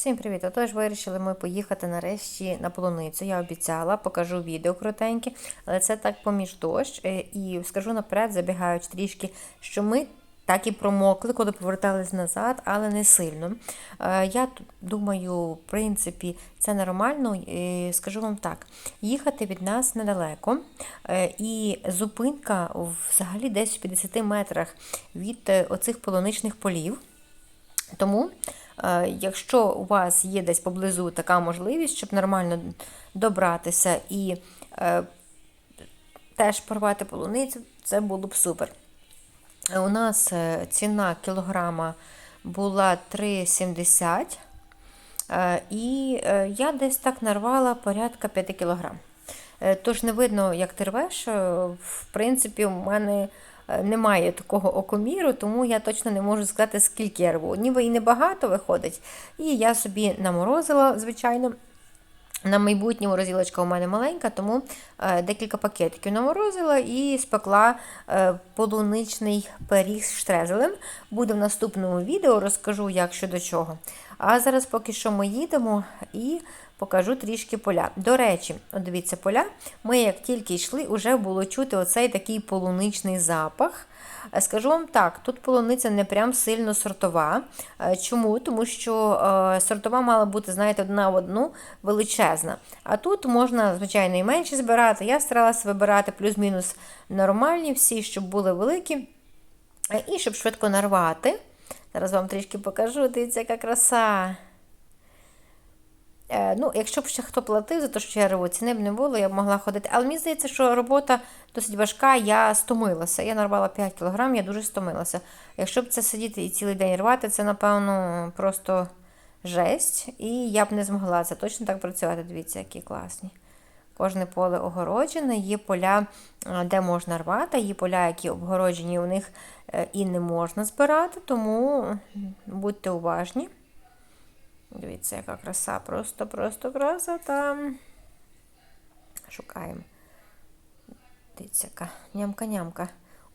Всім привіт! Отож, вирішили ми поїхати нарешті на полуницю. Я обіцяла, покажу відео крутеньке, але це так поміж дощ. Е, І скажу наперед, забігаючи трішки, що ми так і промокли, коли повертались назад, але не сильно. Е, Я думаю, в принципі, це нормально. Е, Скажу вам так: їхати від нас недалеко, і зупинка взагалі десь в 50 метрах від оцих полуничних полів. Тому, е, якщо у вас є десь поблизу така можливість, щоб нормально добратися і е, теж порвати полуницю, це було б супер. У нас е, ціна кілограма була 3,70. Е, І я десь так нарвала порядка 5 кілограм. Тож не видно, як ти рвеш. В принципі, у мене немає такого окоміру, тому я точно не можу сказати, скільки я рву. Ніби і небагато виходить. І я собі наморозила, звичайно. На майбутнє морозилочка у мене маленька, тому е, декілька пакетиків наморозила і спекла е, полуничний пиріг з штрезелем. Буде в наступному відео, розкажу, як що до чого. А зараз поки що ми їдемо і покажу трішки поля. До речі, от дивіться, поля. Ми як тільки йшли, вже було чути оцей такий полуничний запах. Е, Скажу вам так, тут полуниця не прям сильно сортова. Е, Чому? Тому що е, сортова мала бути, знаєте, одна в одну величезна. А тут можна, звичайно, і менше збирати. Я старалася вибирати плюс-мінус нормальні всі, щоб були великі. І щоб швидко нарвати. Зараз вам трішки покажу, дивіться, яка краса. Е, ну, якщо б ще хто платив за те, що я рву, ціни б не було, я б могла ходити. Але мені здається, що робота досить важка, я стомилася. Я нарвала 5 кг, я дуже стомилася. Якщо б це сидіти і цілий день рвати, це, напевно, просто жесть. І я б не змогла це точно так працювати. Дивіться, які класні. Кожне поле огороджене, є поля, е, де можна рвати, є поля, які обгороджені, у них е, і не можна збирати, тому будьте уважні. Дивіться, яка краса, просто-просто красота. Шукаємо. Дивіться, яка нямка-нямка.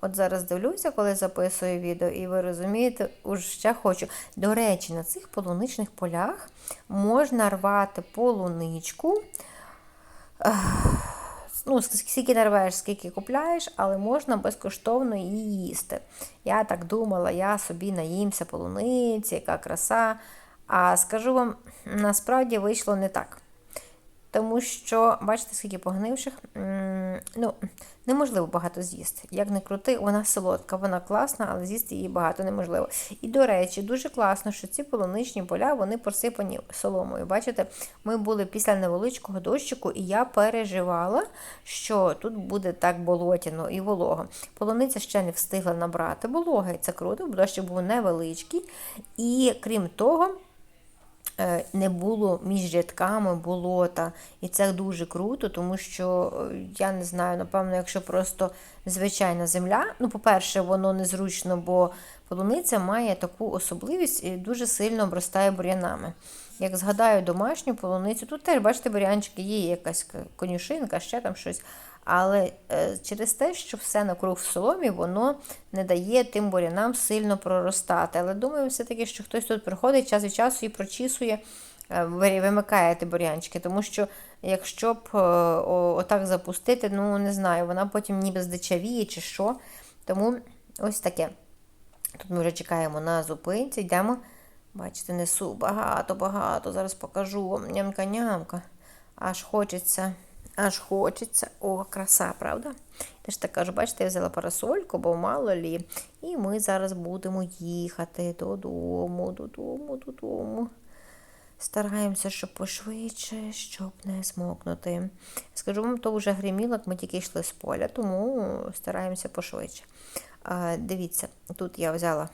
От зараз дивлюся, коли записую відео, і ви розумієте, уже ще хочу. До речі, на цих полуничних полях можна рвати полуничку. Ну, скільки нарвеш, скільки купляєш, але можна безкоштовно її їсти. Я так думала, я собі наїмся полуниці, яка краса. А скажу вам, насправді вийшло не так. Тому що, бачите, скільки погнивших, ну, неможливо багато з'їсти. Як не крути, вона солодка, вона класна, але з'їсти її багато неможливо. І, до речі, дуже класно, що ці полуничні поля вони посипані соломою. Бачите, ми були після невеличкого дощику, і я переживала, що тут буде так болотяно і волого. Полуниця ще не встигла набрати вологи, це круто, бо дощик був невеличкий. І крім того, не було між рядками болота. І це дуже круто, тому що, е, я не знаю, напевно, якщо просто звичайна земля, ну, по-перше, воно незручно, бо полуниця має таку особливість і дуже сильно обростає бур'янами. Як згадаю домашню полуницю, тут теж, бачите, бур'янчики, є якась конюшинка, ще там щось. Але е, через те, що все навкруг в соломі, воно не дає тим бурянам сильно проростати. Але думаю, все-таки, що хтось тут приходить час від часу і прочісує, е, вимикає ті бурянчики. Тому що якщо б е, отак запустити, ну не знаю, вона потім ніби здичавіє чи що. Тому ось таке. Тут ми вже чекаємо на зупинці, йдемо. Бачите, несу багато-багато. Зараз покажу вам нямка-нямка. Аж хочеться. Аж хочеться. О, краса, правда? Я ж так кажу, бачите, я взяла парасольку, бо мало лі. І ми зараз будемо їхати додому, додому, додому. Стараємося, щоб пошвидше, щоб не змокнути. Скажу вам, то вже гриміло, як ми тільки йшли з поля, тому стараємося пошвидше. Дивіться, тут я взяла.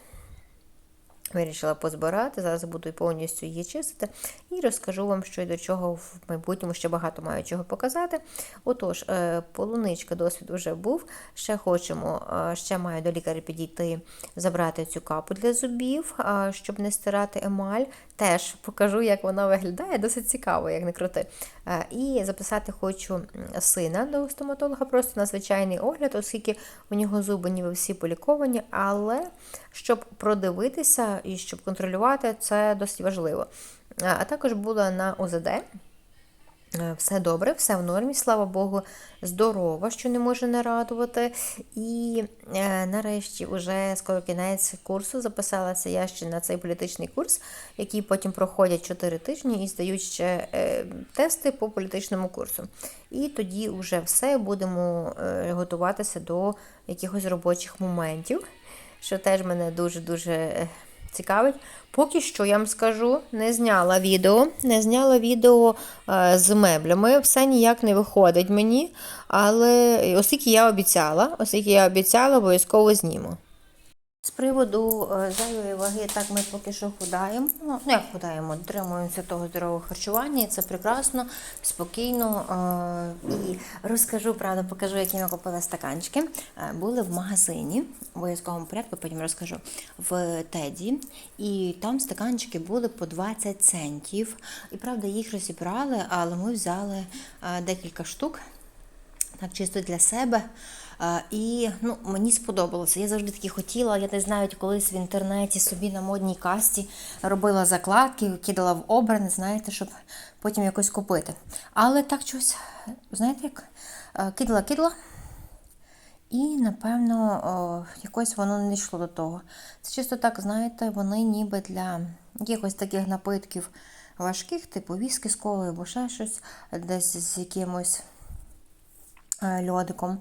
Вирішила позбирати, зараз буду повністю її чистити і розкажу вам, що і до чого в майбутньому ще багато маю чого показати. Отож, е, полуничка досвід вже був. Ще хочемо, е, ще маю до лікаря підійти, забрати цю капу для зубів, щоб не стирати емаль. Теж покажу, як вона виглядає, досить цікаво, як не крути. Е, і записати хочу сина до стоматолога, просто на звичайний огляд, оскільки у нього зуби ніби всі поліковані, але щоб продивитися, і щоб контролювати, це досить важливо. А також була на ОЗД. Е, Все добре, все в нормі, слава Богу, здорова, що не може не радувати. І е, нарешті, вже скоро кінець курсу, записалася я ще на цей політичний курс, який потім проходять 4 тижні і здають ще е, тести по політичному курсу. І тоді вже все будемо е, готуватися до якихось робочих моментів, що теж мене дуже-дуже. Цікавить. Поки що я вам скажу, не зняла відео, не зняла відео е, з меблями, все ніяк не виходить мені. Але оскільки я обіцяла, оскільки я обіцяла, обов'язково зніму. З приводу е, зайвої ваги, так ми поки що худаємо. Ну, як худаємо, дотримуємося того здорового харчування, і це прекрасно, спокійно. Е, І розкажу, правда, покажу, які ми купили стаканчики. Е, Були в магазині, в обов'язковому порядку, потім розкажу, в Теді. І там стаканчики були по 20 центів. І правда, їх розібрали, але ми взяли декілька штук так чисто для себе. І ну, мені сподобалося. Я завжди таки хотіла. Я не знаю, колись в інтернеті собі на модній касті робила закладки, кидала в обрани, знаєте, щоб потім якось купити. Але так щось, знаєте, як е, кидала, кидала. І, напевно, якось воно не йшло до того. Це чисто так, знаєте, вони ніби для якихось таких напитків важких, типу віскі з колою або ще щось, десь з якимось е, льодиком.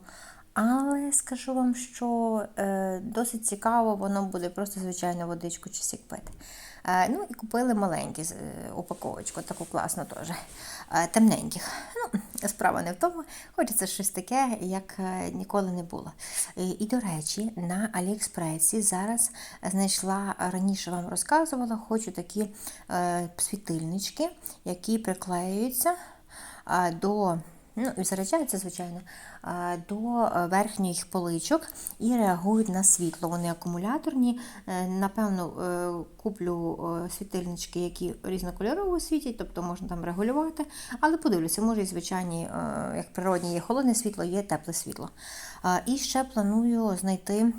Але скажу вам, що е, досить цікаво, воно буде просто звичайно водичку чи сік пити. Е, ну і купили маленьку е, упаковочку, таку класну теж, е, темненьких. Ну, справа не в тому, хочеться щось таке, як е, ніколи не було. І, і до речі, на Аліекспресі зараз знайшла, раніше вам розказувала, хочу такі е, світильнички, які приклеюються е, до. Ну, заряджаються, звичайно, до е, верхніх поличок і реагують на світло. Вони акумуляторні. Е, Напевно, е, куплю світильнички, які різнокольорово світять, тобто можна там регулювати. Але подивлюся, може і звичайні, як природні, є холодне світло, є тепле світло. І ще планую знайти,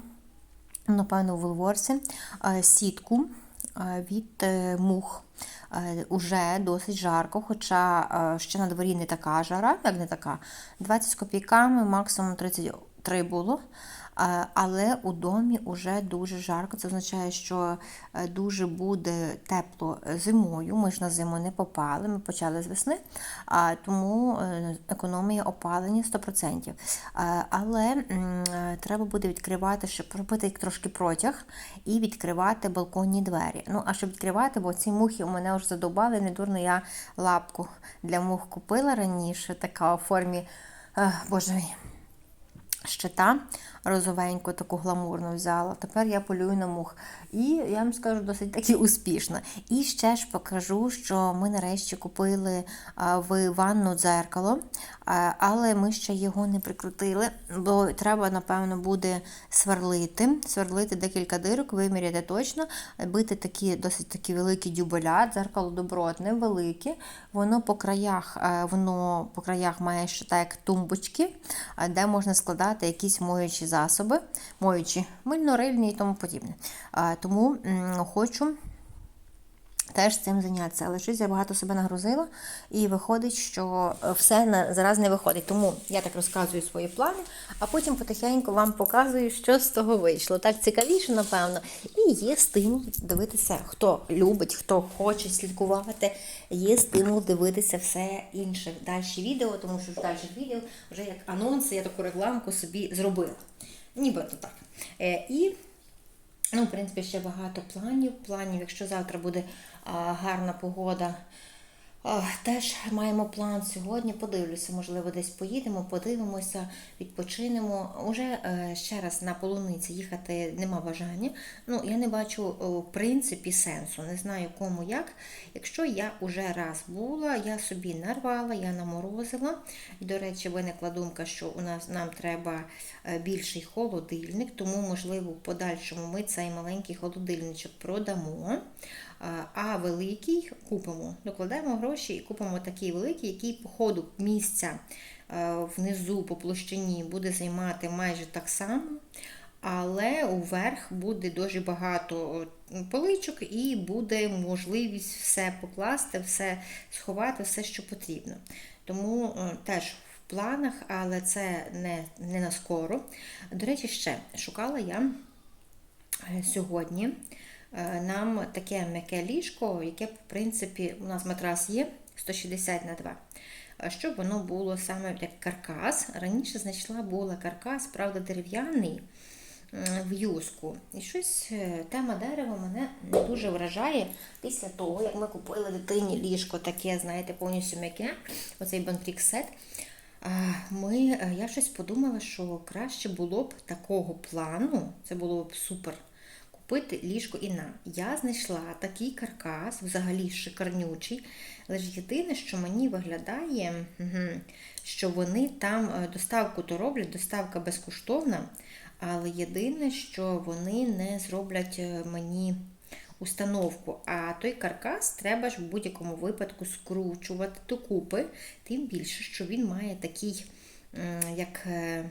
напевно, в Волворсі сітку від е, мух. Е, Уже досить жарко, хоча е, ще на дворі не така жара, як не така. 20 з копійками, максимум 33 було. Е, Але у домі вже дуже жарко. Це означає, що е, дуже буде тепло зимою. Ми ж на зиму не попали, ми почали з весни, тому е, економія опалення 100%. Е, Але е, треба буде відкривати, щоб робити трошки протяг і відкривати балконні двері. Ну, а щоб відкривати, бо ці мухи у мене вже задовбали, недурно я лапку для мух купила раніше, така у формі, е, боже мій, щита розовеньку, таку гламурну взяла. Тепер я полюю на мух. І я вам скажу досить таки успішно. І ще ж покажу, що ми нарешті купили в ванну дзеркало, але ми ще його не прикрутили, бо треба, напевно, буде сверлити. Сверлити декілька дирок, виміряти точно, бити такі досить такі великі дюбеля. Дзеркало добротне, велике. Воно по краях, е, воно по краях має ще так тумбочки, де можна складати якісь моючі засоби, моючі мильно-рильні і тому подібне. Тому хочу теж цим зайнятися. Але щось я багато себе нагрузила, і виходить, що все на зараз не виходить. Тому я так розказую свої плани, а потім потихеньку вам показую, що з того вийшло. Так цікавіше, напевно. І є стимул дивитися, хто любить, хто хоче слідкувати. Є стимул дивитися все інше далі відео, тому що в дальших відео вже як анонси, я таку рекламку собі зробила. Нібито так. Е, і Ну, в принципі, ще багато планів. Планів, якщо завтра буде гарна погода, теж маємо план сьогодні. Подивлюся, можливо, десь поїдемо, подивимося, відпочинемо. Уже е, ще раз на полуниці їхати нема бажання. Ну, я не бачу в принципі сенсу. Не знаю кому як. Якщо я вже раз була, я собі нарвала, я наморозила. І, до речі, виникла думка, що у нас нам треба е, більший холодильник, тому, можливо, в подальшому ми цей маленький холодильничок продамо. А- А великий купимо, докладаємо гроші і купимо такий великий, який по ходу місця е, внизу по площині буде займати майже так само. але уверх буде дуже багато поличок і буде можливість все покласти, все сховати, все, що потрібно. Тому е, теж в планах, але це не, не скоро. До речі, ще шукала я е, сьогодні е, нам таке м'яке ліжко, яке, в принципі, у нас матрас є 160 на 2. е, Щоб воно було саме як каркас. Раніше знайшла була каркас, правда, дерев'яний в юску. І щось е, тема дерева мене не дуже вражає після того, як ми купили дитині ліжко таке, знаєте, повністю м'яке, оцей бантрік сет. Ми, е, я щось подумала, що краще було б такого плану, це було б супер. Купити ліжко і нам. Я знайшла такий каркас, взагалі шикарнючий. Лише єдине, що мені виглядає, що вони там е, доставку то роблять, доставка безкоштовна, але єдине, що вони не зроблять е, мені установку. А той каркас треба ж в будь-якому випадку скручувати докупи, тим більше, що він має такий. Як е,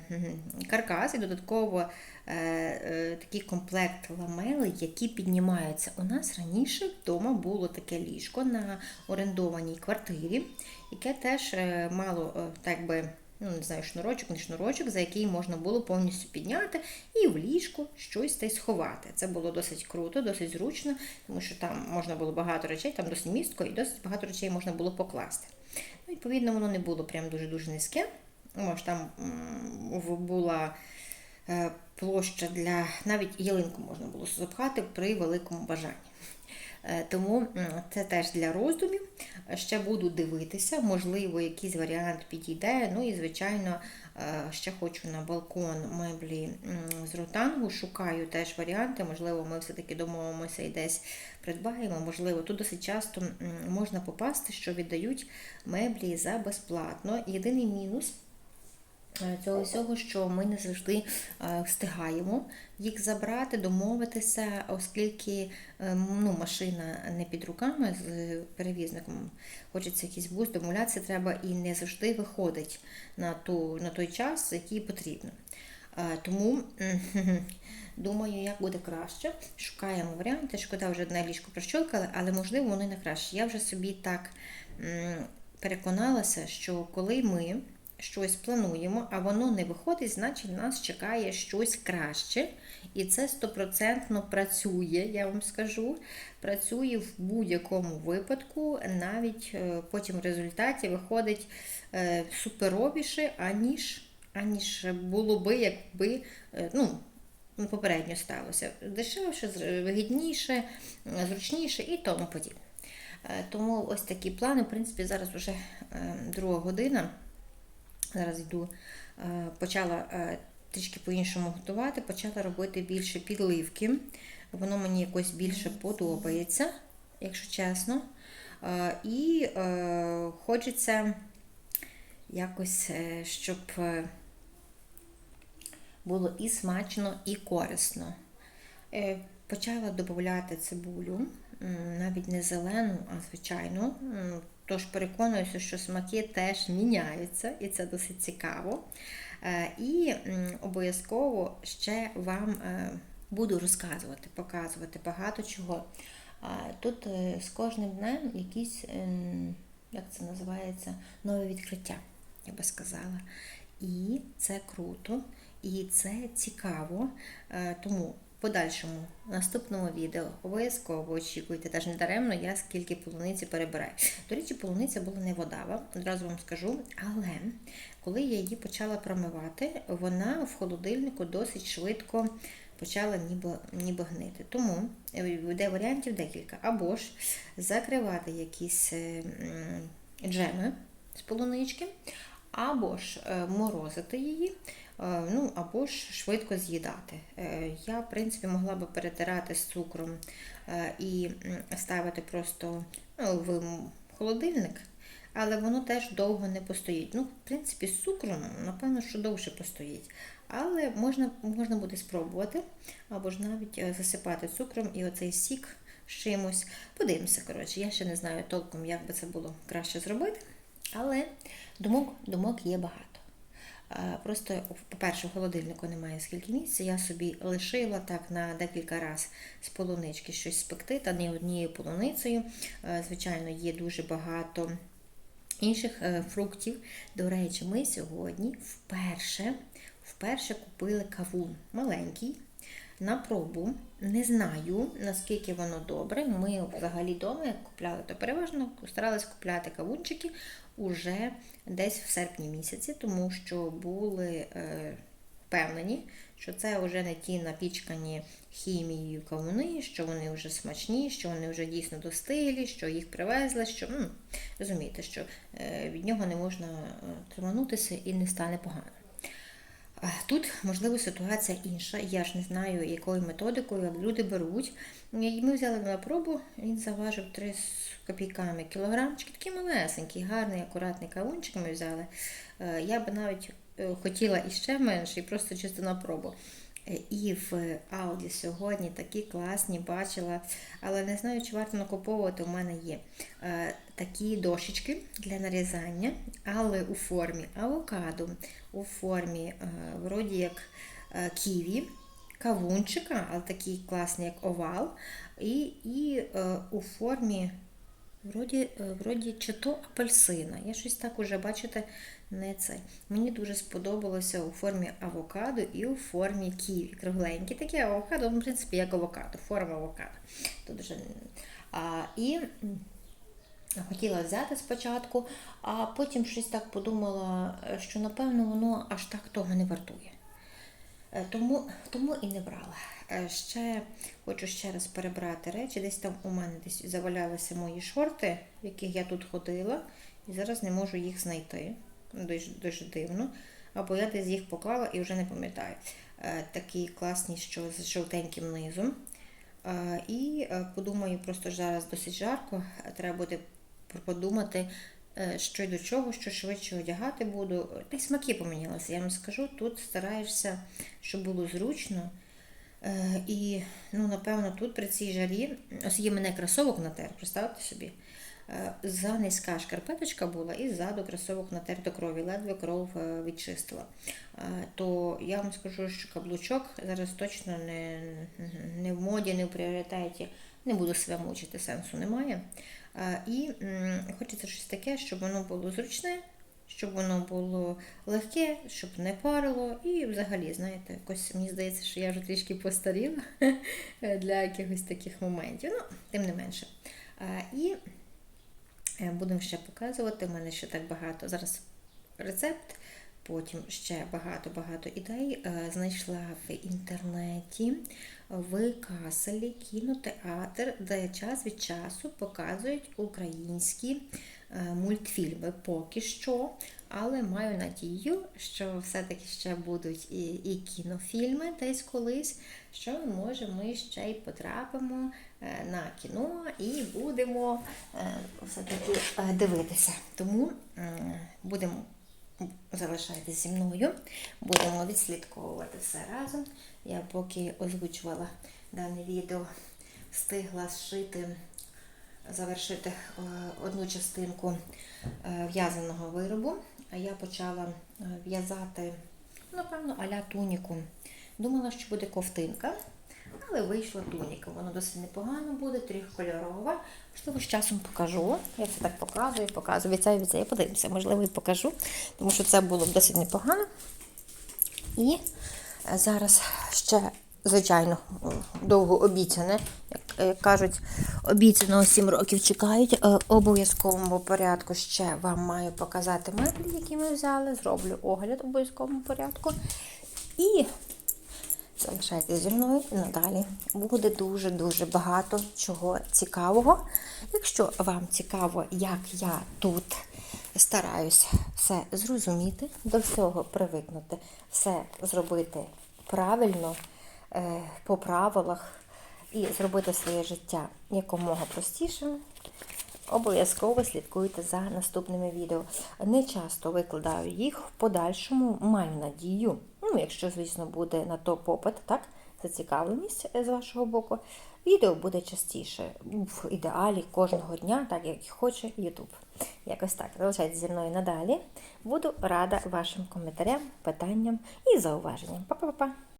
каркас і додатково е, е, такий комплект ламелей, які піднімаються. У нас раніше вдома було таке ліжко на орендованій квартирі, яке теж мало так би. Ну, не знаю, шнурочок, не шнурочок, за який можна було повністю підняти і в ліжко щось та й сховати. Це було досить круто, досить зручно, тому що там можна було багато речей, там досить містко і досить багато речей можна було покласти. Ну, відповідно, воно не було прям дуже-дуже низьке. Може, там була е, площа для навіть ялинку можна було запхати при великому бажанні. Е, Тому це теж для роздумів. Ще буду дивитися, можливо, якийсь варіант підійде. Ну і, звичайно, е, ще хочу на балкон меблі з ротангу. Шукаю теж варіанти. Можливо, ми все-таки домовимося і десь придбаємо. Можливо, тут досить часто можна попасти, що віддають меблі за безплатно. Єдиний мінус. Е, Цього всього, що ми не завжди е, встигаємо їх забрати, домовитися, оскільки е, ну, машина не під руками з перевізником. Хочеться якийсь бус, домовлятися треба і не завжди виходить на, ту, на той час, який потрібно. Тому думаю, як буде краще. Шукаємо варіанти. Шкода, вже одне ліжко прощолкали, але можливо вони не краще. Я вже собі так переконалася, що коли ми щось плануємо, а воно не виходить, значить нас чекає щось краще. І це стопроцентно працює, я вам скажу. Працює в будь-якому випадку, навіть е, потім в результаті виходить е, суперовіше, аніж, аніж було би, якби е, ну, попередньо сталося. Дешевше, вигідніше, зручніше і тому подібне. Тому ось такі плани. В принципі, зараз вже друга година. Зараз йду, е, почала е, трішки по-іншому готувати, почала робити більше підливки. Воно мені якось більше подобається, якщо чесно. Е, І хочеться якось, щоб було і смачно, і корисно. Почала додати цибулю, навіть не зелену, а звичайну. Тож переконуюся, що смаки теж міняються, і це досить цікаво. Е, І обов'язково ще вам е, буду розказувати, показувати багато чого. Тут е, з кожним днем якісь, ем, як це називається, нове відкриття, я би сказала. І це круто, і це цікаво. Тому подальшому наступному відео обов'язково очікуйте, теж не даремно, я скільки полуниці перебираю. До речі, полуниця була не водава, одразу вам скажу, але коли я її почала промивати, вона в холодильнику досить швидко почала ніби, ніби гнити. Тому е, йде варіантів декілька. Або ж закривати якісь е, джеми з полунички, або ж е, морозити її, е, ну, або ж швидко з'їдати. Е, Я, в принципі, могла би перетирати з цукром і ставити просто ну, в холодильник, але воно теж довго не постоїть. Ну, в принципі, з цукром, напевно, що довше постоїть. Але можна, можна буде спробувати, або ж навіть засипати цукром і оцей сік з чимось. Подивимося, коротше, я ще не знаю толком, як би це було краще зробити. Але думок, думок є багато. Просто, по-перше, в холодильнику немає скільки місця. Я собі лишила так на декілька разів з полунички щось спекти, та не однією полуницею. Звичайно, є дуже багато інших е, фруктів. До речі, ми сьогодні вперше, вперше купили кавун маленький. На пробу не знаю, наскільки воно добре. Ми взагалі вдома, як купляли, то переважно старалися купляти кавунчики уже десь в серпні місяці, тому що були е, впевнені, що це вже не ті напічкані хімією кавуни, що вони вже смачні, що вони вже дійсно достиглі, що їх привезли, що м, розумієте, що е, від нього не можна е, триманутися і не стане погано. Тут, можливо, ситуація інша. Я ж не знаю, якою методикою, люди беруть. І ми взяли на пробу, він заважив 3 з копійками кілограмчик, такий малесенький, гарний, акуратний кавунчик ми взяли. Е, Я би навіть е, хотіла іще менше, і просто чисто на пробу. Е, І в Алді сьогодні такі класні бачила, але не знаю, чи варто накуповувати. У мене є е, такі дощечки для нарізання, але у формі авокадо, у формі е, вроді як ківі, кавунчика, але такий класний, як овал, і, і е, у формі Вроді, вроді чи то апельсина. Я щось так уже, бачите, не це. Мені дуже сподобалося у формі авокадо і у формі ківі. Кругленькі такі авокадо, ну, в принципі, як авокадо, форма авокадо. Тут вже... а, і хотіла взяти спочатку, а потім щось так подумала, що напевно воно аж так того не вартує. Е, Тому, тому і не брала. Е, Ще хочу ще раз перебрати речі. Десь там у мене десь завалялися мої шорти, в яких я тут ходила, і зараз не можу їх знайти. Дуже, дуже дивно. Або я десь їх поклала і вже не пам'ятаю. Е, Такі класні, що з жовтеньким низом. Е, І е, подумаю, просто зараз досить жарко, треба буде подумати, що й до чого, що швидше одягати буду. Та й смаки помінялися. Я вам скажу, тут стараєшся, щоб було зручно. І, ну, напевно, тут при цій жарі, ось є мене кросовок натер, представте собі. Е, За низька шкарпеточка була і ззаду кросовок натер до крові, ледве кров е, відчистила. Е, То я вам скажу, що каблучок зараз точно не, не в моді, не в пріоритеті. Не буду себе мучити, сенсу немає. І хочеться щось таке, щоб воно було зручне, щоб воно було легке, щоб не парило. І взагалі, знаєте, якось мені здається, що я вже трішки постаріла для якихось таких моментів. Ну, тим не менше. І будемо ще показувати. У мене ще так багато. Зараз рецепт, потім ще багато-багато ідей. Е, Знайшла в інтернеті в Каселі кінотеатр, де час від часу показують українські е, мультфільми поки що. Але маю надію, що все-таки ще будуть і, і кінофільми десь колись, що може ми ще й потрапимо е, на кіно і будемо е, все-таки е, дивитися. Тому будемо залишайтеся зі мною, будемо відслідковувати все разом. Я поки озвучувала дане відео, встигла зшити завершити е, одну частинку е, в'язаного виробу. Я почала е, в'язати, напевно, аля туніку. Думала, що буде ковтинка, але вийшла туніка. Воно досить непогано буде, трьохкольорова. Можливо, з часом покажу. Я це так показую, показую. Від від подивимося, можливо, і покажу, тому що це було б досить непогано. І зараз ще, звичайно, довго обіцяне, як, кажуть, обіцяно 7 років чекають. Е, Обов'язковому порядку ще вам маю показати меблі, які ми взяли. Зроблю огляд в обов'язковому порядку. І залишайтеся зі мною і надалі. Буде дуже-дуже багато чого цікавого. Якщо вам цікаво, як я тут стараюсь все зрозуміти, до всього привикнути, все зробити правильно, по правилах і зробити своє життя якомога простішим, Обов'язково слідкуйте за наступними відео. Не часто викладаю їх в подальшому, маю надію. Ну, якщо, звісно, буде на то попит, так? зацікавленість з вашого боку. Відео буде частіше, в ідеалі кожного дня, так як хоче YouTube. Якось так. Залишайтеся зі мною надалі. Буду рада вашим коментарям, питанням і зауваженням. Па-па-па!